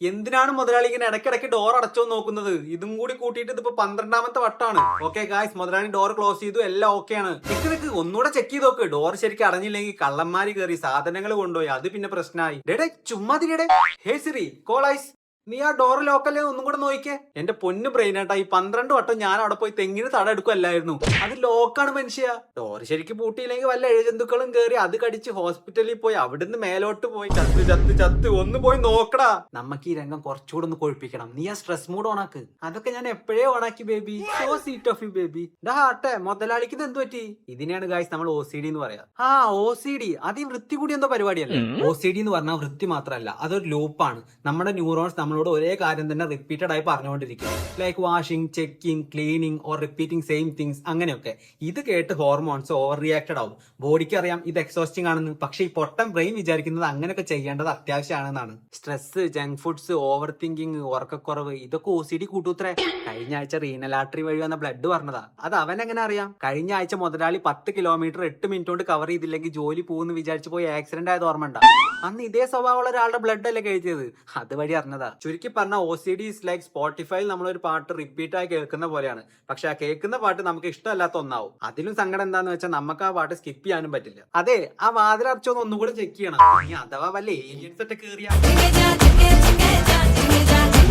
എന്തിനാണ് മുതലാളി ഇങ്ങനെ ഇടയ്ക്കിടയ്ക്ക് ഡോർ അടച്ചോ നോക്കുന്നത്? ഇതും കൂടി കൂട്ടിയിട്ട് ഇതിപ്പോ പന്ത്രണ്ടാമത്തെ വട്ടാണ്. ഓക്കെ ഗായ്സ് മുതലാളി ഡോർ ക്ലോസ് ചെയ്തു. എല്ലാം ഓക്കെ ആണ്. നിക്ക് നിക്ക് ഒന്നുകൂടെ ചെക്ക് ചെയ്ത് നോക്ക്. ഡോർ ശരിക്കും അടഞ്ഞില്ലെങ്കിൽ കള്ളന്മാര് കയറി സാധനങ്ങൾ കൊണ്ടുപോയി. അത് പിന്നെ പ്രശ്നമായി ഡേടെ ചുമ്മാതിരിയുടെ ഹേ സിറി കോളൈസ് നീ ആ ഡോർ ലോക്കല്ലേ ഒന്നും കൂടെ നോക്കിക്കേ എന്റെ പൊന്ന് ബ്രെയിനാട്ടാ ഈ പന്ത്രണ്ട് വട്ടം ഞാൻ അവിടെ പോയി തെങ്ങിന് തട എടുക്കുമല്ലായിരുന്നു അത് ലോക്കാണ് മനുഷ്യ. ഡോർ ശരിക്കും പൂട്ടിയില്ലെങ്കിൽ വല്ല എഴജന്തുക്കളും കേറി അത് കടിച്ച് ഹോസ്പിറ്റലിൽ പോയി അവിടുന്ന് മേലോട്ട് പോയി ചത്ത് ചത്ത് ചത്ത് ഒന്ന് പോയി നോക്കടാ. നമുക്ക് ഈ രംഗം കുറച്ചുകൂടെ ഒന്ന് കൊഴിപ്പിക്കണം. നീ ആ സ്ട്രെസ് മൂഡ് ഓണാക്ക് അതൊക്കെ ഞാൻ എപ്പോഴേ ഓണാക്കി baby so sweet of you baby ഡാ ആട്ടെ മുതലാളിക്ക് എന്ത് പറ്റി? ഇതിനെയാണ് ഗായ്സ് നമ്മൾ ഒ സി ഡി എന്ന് പറയാ. ആ ഒ സി ഡി അത് ഈ വൃത്തി കൂടി എന്തോ പരിപാടിയല്ലേ? ഒ സി ഡി എന്ന് പറഞ്ഞാൽ വൃത്തി മാത്രമല്ല അതൊരു ലൂപ്പാണ് നമ്മുടെ ന്യൂറോൺസ് നമ്മളോട് ഒരേ കാര്യം തന്നെ റിപ്പീറ്റഡ് ആയി പറഞ്ഞുകൊണ്ടിരിക്കും like washing checking cleaning or repeating same things അങ്ങനെയൊക്കെ. ഇത് കേട്ട് ഹോർമോൺസ് ഓവർ റിയാക്റ്റഡ് ആവും. ബോഡിക്ക് അറിയാം ഇത് എക്സോസ്റ്റിംഗ് ആണെന്ന്. പക്ഷെ ഈ പൊട്ടം ബ്രെയിൻ വിചാരിക്കുന്നത് അങ്ങനെയൊക്കെ ചെയ്യേണ്ടത് അത്യാവശ്യമാണെന്നാണ്. Stress junk foods over thinking ഉറക്കക്കുറവ് ഇതൊക്കെ ഒ സി ഡി കൂട്ടൂത്രേ. കഴിഞ്ഞ ആഴ്ച റീനൽ ആർട്ടറി വഴി വന്ന ബ്ലഡ് പറഞ്ഞതാ. അത് അവൻ എങ്ങനെ അറിയാം? കഴിഞ്ഞ ആഴ്ച മുതലാളി പത്ത് കിലോമീറ്റർ എട്ട് മിനിറ്റ് കൊണ്ട് കവർ ചെയ്തില്ലെങ്കിൽ ജോലി പോകുന്നു വിചാരിച്ചു പോയി ആക്സിഡന്റ് ആയത് ഓർമ്മ അന്ന് ഇതേ സ്വഭാവമുള്ള ഒരാളുടെ ബ്ലഡ് അല്ലേ കഴിച്ചത്? അതുവഴി അറിഞ്ഞതാ. ചുരുക്കി പറഞ്ഞാൽ O C D is like സ്പോട്ടിഫൈയിൽ നമ്മളൊരു പാട്ട് റിപ്പീറ്റ് ആയി കേൾക്കുന്ന പോലെയാണ്. പക്ഷെ ആ കേൾക്കുന്ന പാട്ട് നമുക്ക് ഇഷ്ടമല്ലാത്ത ഒന്നാവും. അതിലും സങ്കടം എന്താന്ന് വെച്ചാൽ നമുക്ക് ആ പാട്ട് സ്കിപ്പ് ചെയ്യാനും പറ്റില്ല. അതെ ആ വാതിലടച്ചൊന്ന് ഒന്നുകൂടെ ചെക്ക് ചെയ്യണം. ഇനി അഥവാ വല്ല ഏലിയൻസ് ഒക്കെ കേറിയാ